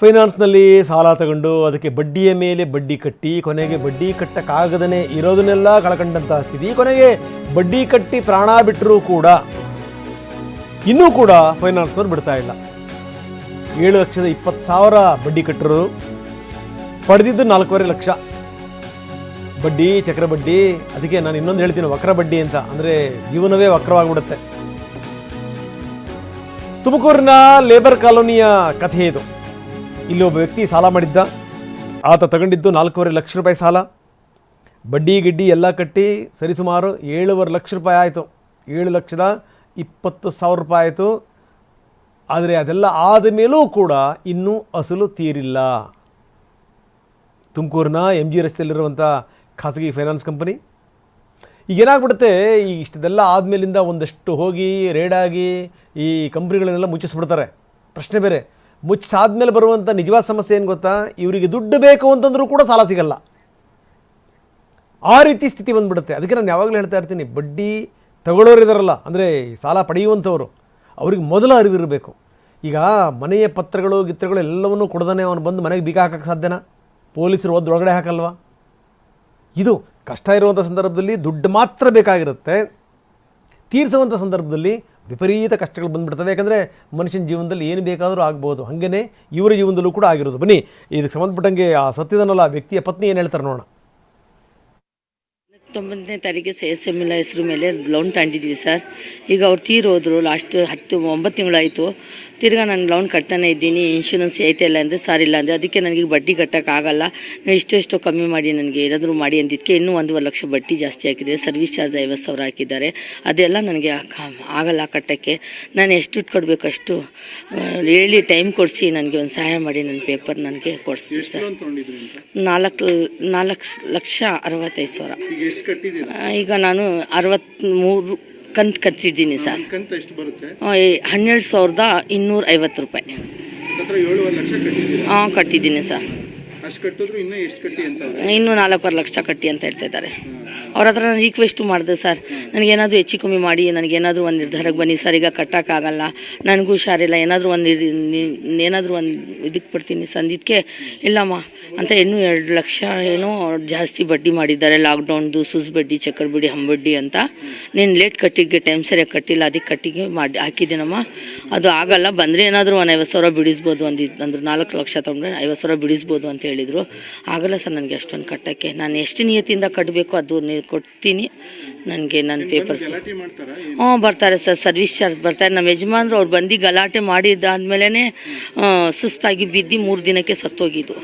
ಫೈನಾನ್ಸ್ನಲ್ಲಿ ಸಾಲ ತಗೊಂಡು ಅದಕ್ಕೆ ಬಡ್ಡಿಯ ಮೇಲೆ ಬಡ್ಡಿ ಕಟ್ಟಿ, ಕೊನೆಗೆ ಬಡ್ಡಿ ಕಟ್ಟಕ್ಕಾಗದೇ ಇರೋದನ್ನೆಲ್ಲ ಕಳ್ಕೊಂಡಂತಹ ಸ್ಥಿತಿ. ಕೊನೆಗೆ ಬಡ್ಡಿ ಕಟ್ಟಿ ಪ್ರಾಣ ಬಿಟ್ಟರೂ ಕೂಡ, ಇನ್ನೂ ಕೂಡ ಫೈನಾನ್ಸ್ನವ್ರು ಬಿಡ್ತಾ ಇಲ್ಲ. ಏಳು ಲಕ್ಷದ ಇಪ್ಪತ್ತು ಸಾವಿರ ಬಡ್ಡಿ ಕಟ್ಟಿರೋದು ಪಡೆದಿದ್ದು ನಾಲ್ಕೂವರೆ ಲಕ್ಷ. ಬಡ್ಡಿ, ಚಕ್ರ ಬಡ್ಡಿ, ಅದಕ್ಕೆ ನಾನು ಇನ್ನೊಂದು ಹೇಳ್ತೀನಿ, ವಕ್ರ ಬಡ್ಡಿ ಅಂತ. ಅಂದರೆ ಜೀವನವೇ ವಕ್ರವಾಗಿಬಿಡುತ್ತೆ. ತುಮಕೂರಿನ ಲೇಬರ್ ಕಾಲೋನಿಯ ಕಥೆ ಇದು. ಇಲ್ಲಿ ಒಬ್ಬ ವ್ಯಕ್ತಿ ಸಾಲ ಮಾಡಿದ್ದ. ಆತ ತಗೊಂಡಿದ್ದು ನಾಲ್ಕೂವರೆ ಲಕ್ಷ ರೂಪಾಯಿ ಸಾಲ. ಬಡ್ಡಿ ಗಿಡ್ಡಿ ಎಲ್ಲ ಕಟ್ಟಿ ಸರಿಸುಮಾರು ಏಳುವರೆ ಲಕ್ಷ ರೂಪಾಯಿ ಆಯಿತು. ಏಳು ಲಕ್ಷದ ಇಪ್ಪತ್ತು ಸಾವಿರ ರೂಪಾಯಿ ಆಯಿತು. ಆದರೆ ಅದೆಲ್ಲ ಆದ ಮೇಲೂ ಕೂಡ ಇನ್ನೂ ಅಸಲು ತೀರಿಲ್ಲ. ತುಮಕೂರಿನ ಎಂ ಜಿ ರಸ್ತೆಯಲ್ಲಿರುವಂಥ ಖಾಸಗಿ ಫೈನಾನ್ಸ್ ಕಂಪನಿ. ಈಗ ಏನಾಗ್ಬಿಡುತ್ತೆ? ಈ ಇಷ್ಟದೆಲ್ಲ ಆದಮೇಲಿಂದ ಒಂದಷ್ಟು ಹೋಗಿ ರೇಡಾಗಿ ಈ ಕಂಪ್ನಿಗಳನ್ನೆಲ್ಲ ಮುಚ್ಚಿಸ್ಬಿಡ್ತಾರೆ. ಪ್ರಶ್ನೆ ಬೇರೆ. ಮುಚ್ಚಾದ್ಮೇಲೆ ಬರುವಂಥ ನಿಜವಾದ ಸಮಸ್ಯೆ ಏನು ಗೊತ್ತಾ? ಇವರಿಗೆ ದುಡ್ಡು ಬೇಕು ಅಂತಂದರೂ ಕೂಡ ಸಾಲ ಸಿಗಲ್ಲ. ಆ ರೀತಿ ಸ್ಥಿತಿ ಬಂದುಬಿಡುತ್ತೆ. ಅದಕ್ಕೆ ನಾನು ಯಾವಾಗಲೂ ಹೇಳ್ತಾ ಇರ್ತೀನಿ, ಬಡ್ಡಿ ತಗೊಳ್ಳೋರು ಇದಾರಲ್ಲ, ಅಂದರೆ ಸಾಲ ಪಡೆಯುವಂಥವ್ರು, ಅವ್ರಿಗೆ ಮೊದಲು ಅರಿವಿರಬೇಕು. ಈಗ ಮನೆಯ ಪತ್ರಗಳು, ಗಿತ್ರಗಳು ಎಲ್ಲವನ್ನೂ ಕೊಡ್ದಾನೆ ಅವನು ಬಂದು ಮನೆಗೆ ಬೀಗ ಹಾಕಕ್ಕೆ ಸಾಧ್ಯನಾ? ಪೊಲೀಸರು ಒದ್ದು ಒಳಗಡೆ ಹಾಕಲ್ವಾ? ಇದು ಕಷ್ಟ ಇರುವಂಥ ಸಂದರ್ಭದಲ್ಲಿ ದುಡ್ಡು ಮಾತ್ರ ಬೇಕಾಗಿರುತ್ತೆ. ತೀರಿಸುವಂಥ ಸಂದರ್ಭದಲ್ಲಿ ವಿಪರೀತ ಕಷ್ಟಗಳು ಬಂದ್ಬಿಡ್ತವೆ. ಯಾಕಂದರೆ ಮನುಷ್ಯನ ಜೀವನದಲ್ಲಿ ಏನು ಬೇಕಾದರೂ ಆಗ್ಬೋದು. ಹಾಗೇ ಇವರ ಜೀವನದಲ್ಲೂ ಕೂಡ ಆಗಿರೋದು. ಬನ್ನಿ, ಇದಕ್ಕೆ ಸಂಬಂಧಪಟ್ಟಂಗೆ ಆ ಸತ್ಯದನಲ್ಲ ಆ ವ್ಯಕ್ತಿಯ ಪತ್ನಿ ಏನು ಹೇಳ್ತಾರೆ ನೋಡೋಣ. ತೊಂಬತ್ತನೇ ತಾರೀಕಿಗೆ ಸಿ ಎಸ್ ಎಂ ಎಲ್ ಹೆಸರು ಮೇಲೆ ಲೋನ್ ತಗೊಂಡಿದ್ವಿ ಸರ್. ಈಗ ಅವ್ರು ತೀರೋದ್ರು ಲಾಸ್ಟ್ ಹತ್ತು, ಒಂಬತ್ತು ತಿಂಗಳಾಯಿತು. ತಿರ್ಗಾ ನಾನು ಲೋನ್ ಕಟ್ತಾನೆ ಇದ್ದೀನಿ ಇನ್ಶೂರೆನ್ಸ್ ಐತೆ ಇಲ್ಲ ಅಂದರೆ ಸಾರ್ ಇಲ್ಲ ಅಂದರೆ ಅದಕ್ಕೆ ನನಗೆ ಬಡ್ಡಿ ಕಟ್ಟೋಕ್ಕಾಗಲ್ಲ ನೀವು ಇಷ್ಟೆಷ್ಟು ಕಮ್ಮಿ ಮಾಡಿ ನನಗೆ ಏನಾದರೂ ಮಾಡಿ ಅಂದಿದ್ದಕ್ಕೆ ಇನ್ನೂ ಒಂದೂವರೆ ಲಕ್ಷ ಬಡ್ಡಿ ಜಾಸ್ತಿ ಹಾಕಿದೆ ಸರ್ವಿಸ್ ಚಾರ್ಜ್ ಐವತ್ತು ಸಾವಿರ ಹಾಕಿದ್ದಾರೆ. ಅದೆಲ್ಲ ನನಗೆ ಆಗ- ಆಗಲ್ಲ ಕಟ್ಟೋಕ್ಕೆ. ನಾನು ಎಷ್ಟು ದುಡ್ಡು ಕೊಡಬೇಕು ಅಷ್ಟು ಹೇಳಿ ಟೈಮ್ ಕೊಡಿಸಿ ನನಗೆ ಒಂದು ಸಹಾಯ ಮಾಡಿ ನನ್ನ ಪೇಪರ್ ನನಗೆ ಕೊಡಿಸಿ ಸರ್. ನಾಲ್ಕು ನಾಲ್ಕು ಲಕ್ಷ ಅರವತ್ತೈದು ಸಾವಿರ. ಈಗ ನಾನು ಅರವತ್ತ್ಮೂರು ಕಂತು ಕಟ್ಟಿದ್ದೀನಿ ಸರ್. ಕಂತ ಎಷ್ಟು ಬರುತ್ತೆ? ಹನ್ನೆರಡು ಸಾವಿರದ ಇನ್ನೂರ ಐವತ್ತು ರೂಪಾಯಿ. ಹಾ ಏಳುವರೆ ಲಕ್ಷ ಕಟ್ಟಿದ್ದೀರಾ? ಹಾಂ ಕಟ್ಟಿದ್ದೀನಿ ಸರ್. ಅಷ್ಟು ಕಟ್ಟಿದ್ರು ಇನ್ನೂ ಎಷ್ಟು ಕಟ್ಟಿ ಅಂತ? ಇನ್ನೂ ನಾಲ್ಕೂವರೆ ಲಕ್ಷ ಕಟ್ಟಿ ಅಂತ ಹೇಳ್ತಾ ಇದ್ದಾರೆ. ಅವ್ರ ಹತ್ರ ನಾನು ರಿಕ್ವೆಸ್ಟು ಮಾಡಿದೆ ಸರ್ ನನಗೇನಾದರೂ ಹೆಚ್ಚು ಕಮ್ಮಿ ಮಾಡಿ, ನನಗೇನಾದರೂ ಒಂದು ನಿರ್ಧಾರಕ್ಕೆ ಬನ್ನಿ ಸರ್ ಈಗ ಕಟ್ಟೋಕ್ಕಾಗಲ್ಲ. ನನಗೂ ಹುಷಾರಿಲ್ಲ. ಏನಾದರೂ ಒಂದು ಏನಾದರೂ ಒಂದು ಇದಕ್ಕೆ ಬಿಡ್ತೀನಿ ಸಂದಿದ್ದಕ್ಕೆ ಇಲ್ಲಮ್ಮ, ಅಂತ ಇನ್ನೂ ಎರಡು ಲಕ್ಷ ಏನೋ ಜಾಸ್ತಿ ಬಡ್ಡಿ ಮಾಡಿದ್ದಾರೆ. ಲಾಕ್ಡೌನ್ದು ಸುಸ್ ಬಡ್ಡಿ, ಚಕ್ಕರ್ ಬಡ್ಡಿ ಹಂಬಡ್ಡಿ ಅಂತ. ನೀನು ಲೇಟ್ ಕಟ್ಟಿಗೆ ಟೈಮ್ ಸರಿಯಾಗಿ ಕಟ್ಟಿಲ್ಲ. ಅದಕ್ಕೆ ಕಟ್ಟಿಗೆ ಮಾಡಿ, ಹಾಕಿದ್ದೀನಮ್ಮ. ಅದು ಆಗಲ್ಲ. ಬಂದರೆ ಏನಾದರೂ ಒಂದು ಐವತ್ತು ಸಾವಿರ ಬಿಡಿಸ್ಬೋದು ಅಂದಿದ್ದು ಅಂದರು ನಾಲ್ಕು ಲಕ್ಷ ತೊಗೊಂಡ್ರೆ ಐವತ್ತು ಸಾವಿರ ಬಿಡಿಸ್ಬೋದು ಅಂತ ಹೇಳಿದರು. ಆಗಲ್ಲ ಸರ್ ನನಗೆ ಅಷ್ಟೊಂದು ಕಟ್ಟೋಕ್ಕೆ. ನಾನು ಎಷ್ಟು ನಿಯತಿಯಿಂದ ಕಟ್ಟಬೇಕು ಅದು ಕೊಡ್ತೀನಿ ನನಗೆ ನನ್ನ ಪೇಪರ್ಸ್ ಹ್ಞೂ ಬರ್ತಾರೆ ಸರ್ ಸರ್ವಿಸ್ ಚಾರ್ಜ್ ಬರ್ತಾರೆ. ನಮ್ಮ ಯಜಮಾನ್ರು ಅವ್ರು ಬಂದು ಗಲಾಟೆ ಮಾಡಿದ್ದಾದ್ಮೇಲೆ ಸುಸ್ತಾಗಿ ಬಿದ್ದು ಮೂರು ದಿನಕ್ಕೆ ಸತ್ತೋಗಿದ್ದು.